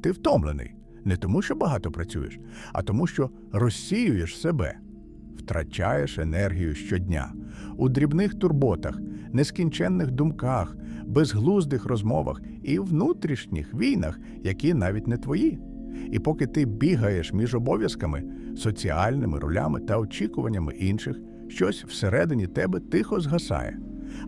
ти втомлений. Не тому, що багато працюєш, а тому, що розсіюєш себе, втрачаєш енергію щодня у дрібних турботах, нескінченних думках, безглуздих розмовах і внутрішніх війнах, які навіть не твої. І поки ти бігаєш між обов'язками, соціальними ролями та очікуваннями інших, щось всередині тебе тихо згасає.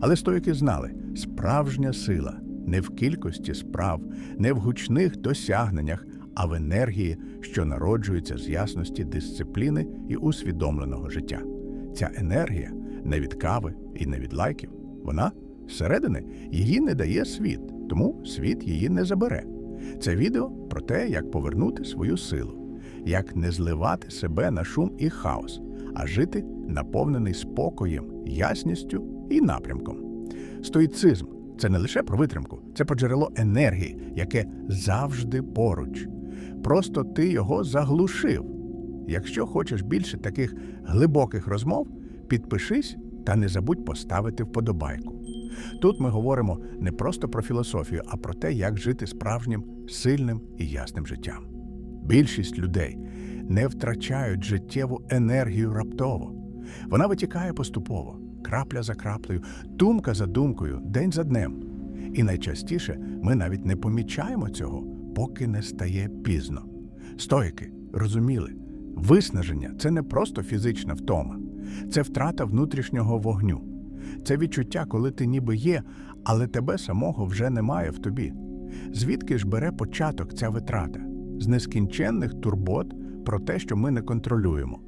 Але стоїки знали, справжня сила не в кількості справ, не в гучних досягненнях, а в енергії, що народжується з ясності дисципліни і усвідомленого життя. Ця енергія не від кави і не від лайків. Вона зсередини її не дає світ, тому світ її не забере. Це відео про те, як повернути свою силу, як не зливати себе на шум і хаос, а жити наповнений спокоєм, ясністю і напрямком. Стоїцизм це не лише про витримку, це про джерело енергії, яке завжди поруч. Просто ти його заглушив. Якщо хочеш більше таких глибоких розмов, підпишись та не забудь поставити вподобайку. Тут ми говоримо не просто про філософію, а про те, як жити справжнім, сильним і ясним життям. Більшість людей не втрачають життєву енергію раптово. Вона витікає поступово, крапля за краплею, думка за думкою, день за днем. І найчастіше ми навіть не помічаємо цього, поки не стає пізно. Стоїки розуміли, виснаження це не просто фізична втома, це втрата внутрішнього вогню. Це відчуття, коли ти ніби є, але тебе самого вже немає в тобі. Звідки ж бере початок ця витрата? З нескінченних турбот про те, що ми не контролюємо,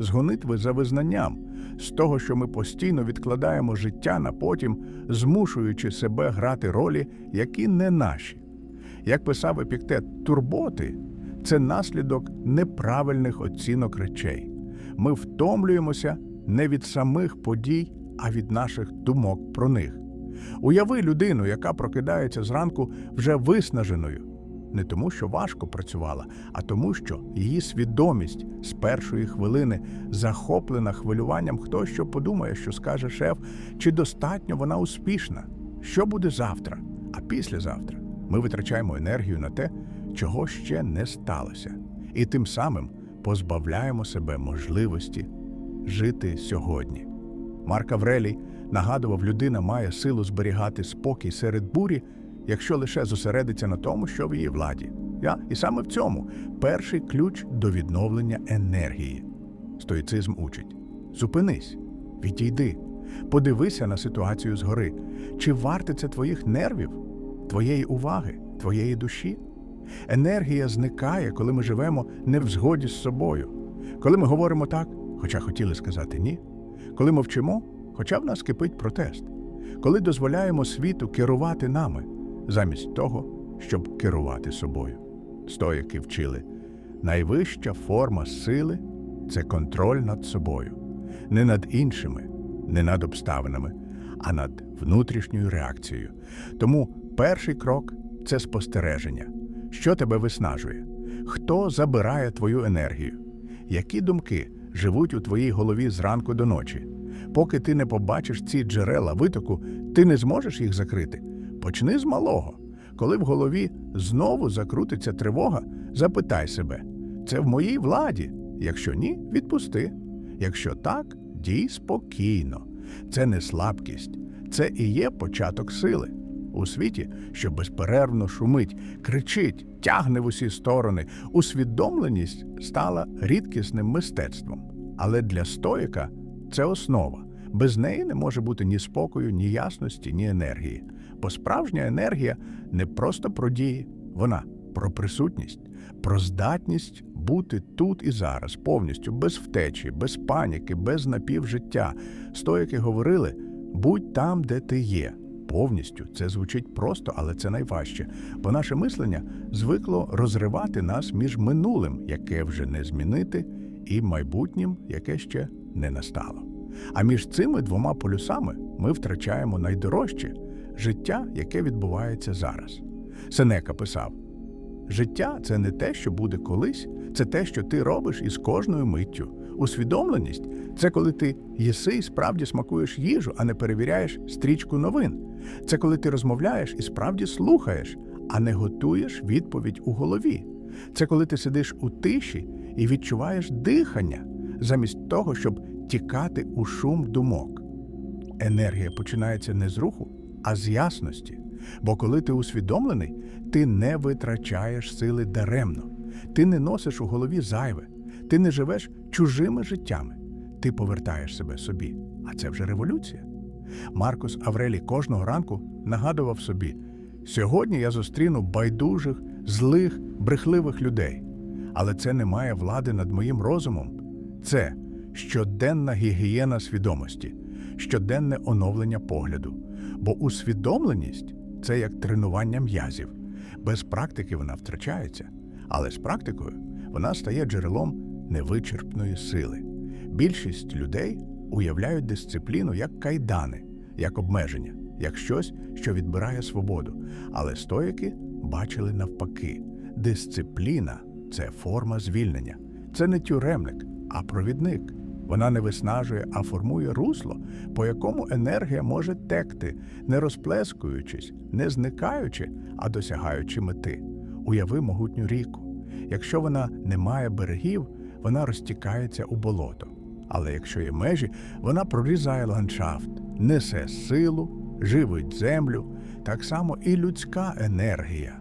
з гонитви за визнанням, з того, що ми постійно відкладаємо життя на потім, змушуючи себе грати ролі, які не наші. Як писав Епіктет, турботи це наслідок неправильних оцінок речей. Ми втомлюємося не від самих подій, а від наших думок про них. Уяви людину, яка прокидається зранку вже виснаженою, не тому, що важко працювала, а тому, що її свідомість з першої хвилини захоплена хвилюванням, хто що подумає, що скаже шеф, чи достатньо вона успішна, що буде завтра, а післязавтра. Ми витрачаємо енергію на те, чого ще не сталося, і тим самим позбавляємо себе можливості жити сьогодні. Марк Аврелій нагадував, людина має силу зберігати спокій серед бурі, якщо лише зосередиться на тому, що в її владі. Я? І саме в цьому перший ключ до відновлення енергії. Стоїцизм учить: зупинись, відійди, подивися на ситуацію згори. Чи варте це твоїх нервів, твоєї уваги, твоєї душі? Енергія зникає, коли ми живемо не в згоді з собою, коли ми говоримо так, хоча хотіли сказати ні, коли мовчимо, хоча в нас кипить протест, коли дозволяємо світу керувати нами, замість того, щоб керувати собою. Стоїки вчили, найвища форма сили це контроль над собою, не над іншими, не над обставинами, а над внутрішньою реакцією. Тому перший крок це спостереження. Що тебе виснажує? Хто забирає твою енергію? Які думки живуть у твоїй голові зранку до ночі? Поки ти не побачиш ці джерела витоку, ти не зможеш їх закрити. Почни з малого. Коли в голові знову закрутиться тривога, запитай себе: це в моїй владі? Якщо ні, відпусти. Якщо так, дій спокійно. Це не слабкість, це і є початок сили. У світі, що безперервно шумить, кричить, тягне в усі сторони, усвідомленість стала рідкісним мистецтвом. Але для стоїка це основа. Без неї не може бути ні спокою, ні ясності, ні енергії. Бо справжня енергія не просто про дії, вона про присутність, про здатність бути тут і зараз, повністю, без втечі, без паніки, без напівжиття. Стоїки говорили: будь там, де ти є. Повністю це звучить просто, але це найважче, бо наше мислення звикло розривати нас між минулим, яке вже не змінити, і майбутнім, яке ще не настало. А між цими двома полюсами ми втрачаємо найдорожче життя, яке відбувається зараз. Сенека писав: життя це не те, що буде колись, це те, що ти робиш із кожною миттю. Усвідомленість це коли ти їси і справді смакуєш їжу, а не перевіряєш стрічку новин. Це коли ти розмовляєш і справді слухаєш, а не готуєш відповідь у голові. Це коли ти сидиш у тиші і відчуваєш дихання, замість того, щоб тікати у шум думок. Енергія починається не з руху, а з ясності. Бо коли ти усвідомлений, ти не витрачаєш сили даремно, ти не носиш у голові зайве, ти не живеш чужими життями, ти повертаєш себе собі. А це вже революція. Маркус Аврелій кожного ранку нагадував собі: сьогодні я зустріну байдужих, злих, брехливих людей, але це не має влади над моїм розумом. Це щоденна гігієна свідомості, щоденне оновлення погляду. Бо усвідомленість це як тренування м'язів. Без практики вона втрачається, але з практикою вона стає джерелом невичерпної сили. Більшість людей уявляють дисципліну як кайдани, як обмеження, як щось, що відбирає свободу. Але стоїки бачили навпаки: дисципліна це форма звільнення, це не тюремник, а провідник. Вона не виснажує, а формує русло, по якому енергія може текти, не розплескуючись, не зникаючи, а досягаючи мети. Уяви могутню ріку. Якщо вона не має берегів, вона розтікається у болото. Але якщо є межі, вона прорізає ландшафт, несе силу, живить землю, так само і людська енергія.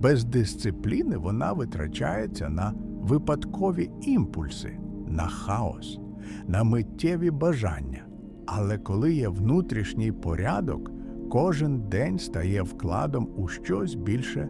Без дисципліни вона витрачається на випадкові імпульси, на хаос, на миттєві бажання. Але коли є внутрішній порядок, кожен день стає вкладом у щось більше.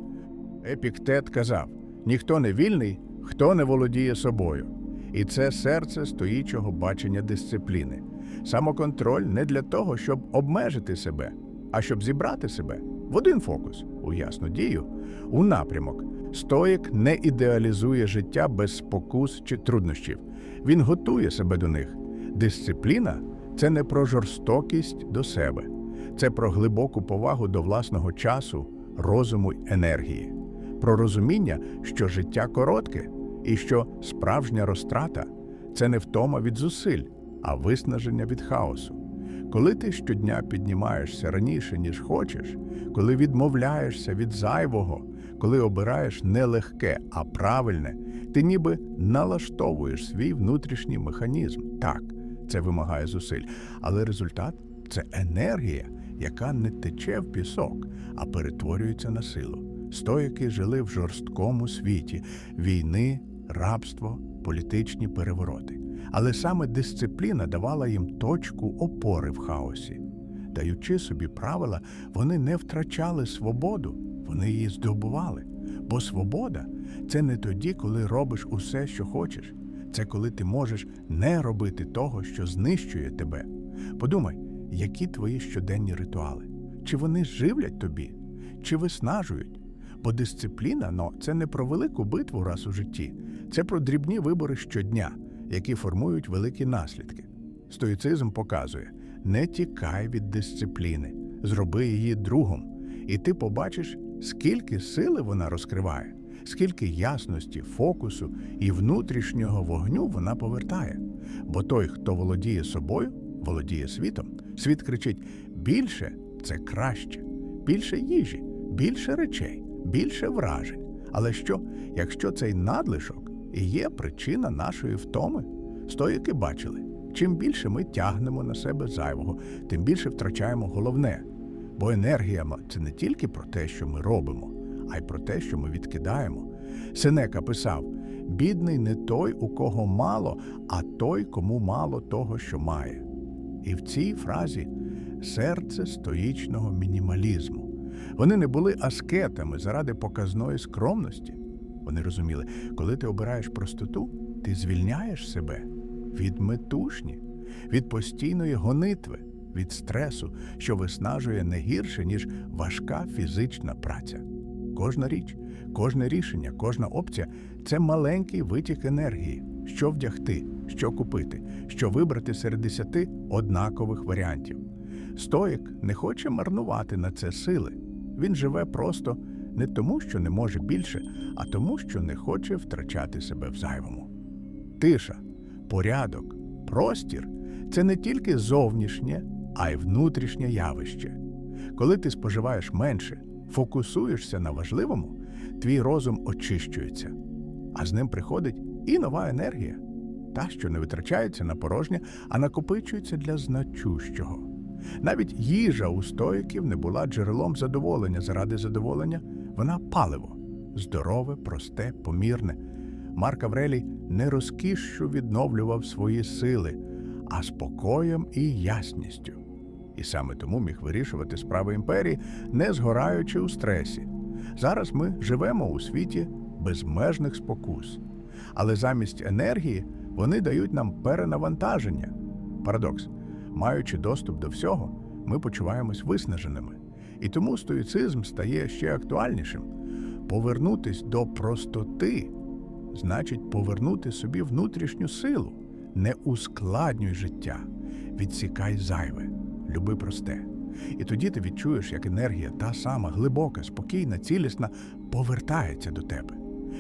Епіктет казав: ніхто не вільний, хто не володіє собою. І це серце стоїчого бачення дисципліни. Самоконтроль не для того, щоб обмежити себе, а щоб зібрати себе в один фокус, у ясну дію, у напрямок. Стоїк не ідеалізує життя без спокус чи труднощів. Він готує себе до них. Дисципліна це не про жорстокість до себе, це про глибоку повагу до власного часу, розуму й енергії, про розуміння, що життя коротке і що справжня розтрата це не втома від зусиль, а виснаження від хаосу. Коли ти щодня піднімаєшся раніше, ніж хочеш, коли відмовляєшся від зайвого, коли обираєш не легке, а правильне, ти ніби налаштовуєш свій внутрішній механізм. Так, це вимагає зусиль, але результат це енергія, яка не тече в пісок, а перетворюється на силу. Стоїки жили в жорсткому світі війни, рабство, політичні перевороти. Але саме дисципліна давала їм точку опори в хаосі. Даючи собі правила, вони не втрачали свободу, вони її здобували. Бо свобода це не тоді, коли робиш усе, що хочеш. Це коли ти можеш не робити того, що знищує тебе. Подумай, які твої щоденні ритуали? Чи вони живлять тобі, чи виснажують? Бо дисципліна ну, це не про велику битву раз у житті, це про дрібні вибори щодня, які формують великі наслідки. Стоїцизм показує: не тікай від дисципліни, зроби її другом, і ти побачиш, скільки сили вона розкриває, скільки ясності, фокусу і внутрішнього вогню вона повертає. Бо той, хто володіє собою, володіє світом. Світ кричить: більше це краще, більше їжі, більше речей, більше вражень. Але що, якщо цей надлишок і є причина нашої втоми? Стоїки бачили, чим більше ми тягнемо на себе зайвого, тим більше втрачаємо головне. Бо енергія – це не тільки про те, що ми робимо, а й про те, що ми відкидаємо. Сенека писав: бідний не той, у кого мало, а той, кому мало того, що має. І в цій фразі серце стоїчного мінімалізму. Вони не були аскетами заради показної скромності. Вони розуміли, коли ти обираєш простоту, ти звільняєш себе від метушні, від постійної гонитви, від стресу, що виснажує не гірше, ніж важка фізична праця. Кожна річ, кожне рішення, кожна опція це маленький витік енергії, що вдягти, що купити, що вибрати серед десяти однакових варіантів. Стоїк не хоче марнувати на це сили. Він живе просто не тому, що не може більше, а тому, що не хоче втрачати себе в зайвому. Тиша, порядок, простір це не тільки зовнішнє, а й внутрішнє явище. Коли ти споживаєш менше фокусуєшся на важливому, твій розум очищується, а з ним приходить і нова енергія, та, що не витрачається на порожнє, а накопичується для значущого. Навіть їжа у стоїків не була джерелом задоволення заради задоволення, вона паливо, здорове, просте, помірне. Марк Аврелій не розкішшю відновлював свої сили, а спокоєм і ясністю. І саме тому міг вирішувати справи імперії, не згораючи у стресі. Зараз ми живемо у світі безмежних спокус, але замість енергії вони дають нам перенавантаження. Парадокс. Маючи доступ до всього, ми почуваємось виснаженими. І тому стоїцизм стає ще актуальнішим. Повернутись до простоти значить повернути собі внутрішню силу. Не ускладнюй життя, відсікай зайве, люби просте. І тоді ти відчуєш, як енергія, та сама глибока, спокійна, цілісна, повертається до тебе.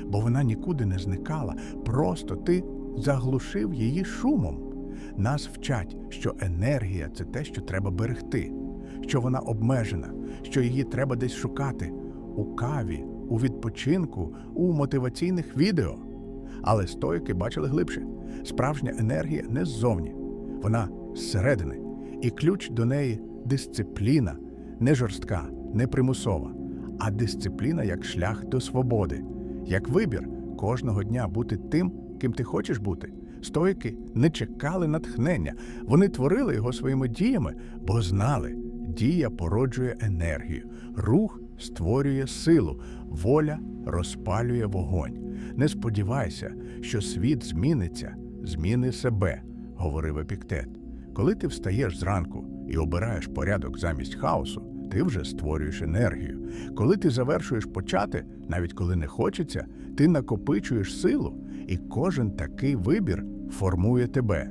Бо вона нікуди не зникала, просто ти заглушив її шумом. Нас вчать, що енергія це те, що треба берегти, що вона обмежена, що її треба десь шукати у каві, у відпочинку, у мотиваційних відео. Але стоїки бачили глибше. Справжня енергія не ззовні, вона зсередини. І ключ до неї дисципліна, не жорстка, не примусова, а дисципліна як шлях до свободи, як вибір кожного дня бути тим, ким ти хочеш бути. Стоїки не чекали натхнення, вони творили його своїми діями, бо знали, дія породжує енергію, рух створює силу, воля розпалює вогонь. Не сподівайся, що світ зміниться, зміни себе, говорив Епіктет. Коли ти встаєш зранку і обираєш порядок замість хаосу, ти вже створюєш енергію. Коли ти завершуєш почати, навіть коли не хочеться, ти накопичуєш силу, і кожен такий вибір формує тебе.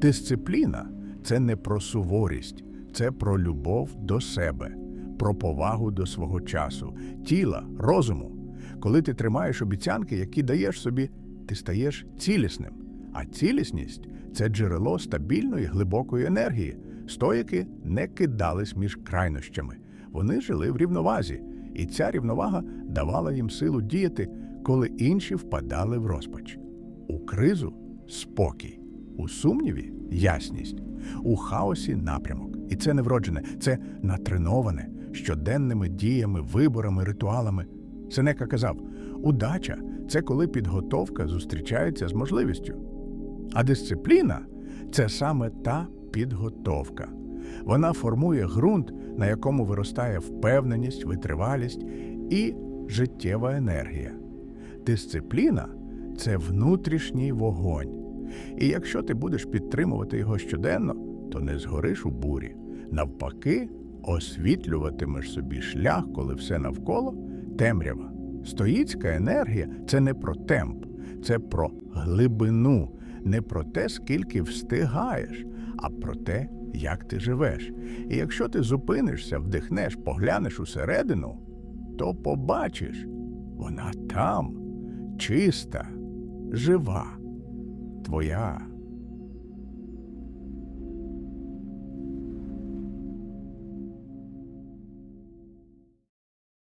Дисципліна це не про суворість, це про любов до себе, про повагу до свого часу, тіла, розуму. Коли ти тримаєш обіцянки, які даєш собі, ти стаєш цілісним. А цілісність це джерело стабільної глибокої енергії. Стоїки не кидались між крайнощами. Вони жили в рівновазі, і ця рівновага давала їм силу діяти, коли інші впадали в розпач. У кризу спокій, у сумніві ясність, у хаосі напрямок. І це не вроджене, це натреноване щоденними діями, виборами, ритуалами. Сенека казав: удача це коли підготовка зустрічається з можливістю. А дисципліна це саме та підготовка. Вона формує ґрунт, на якому виростає впевненість, витривалість і життєва енергія. Дисципліна це внутрішній вогонь. І якщо ти будеш підтримувати його щоденно, то не згориш у бурі. Навпаки, освітлюватимеш собі шлях, коли все навколо темрява. Стоїцька енергія це не про темп, це про глибину, не про те, скільки встигаєш, а про те, як ти живеш. І якщо ти зупинишся, вдихнеш, поглянеш усередину, то побачиш, вона там, чиста, жива, твоя.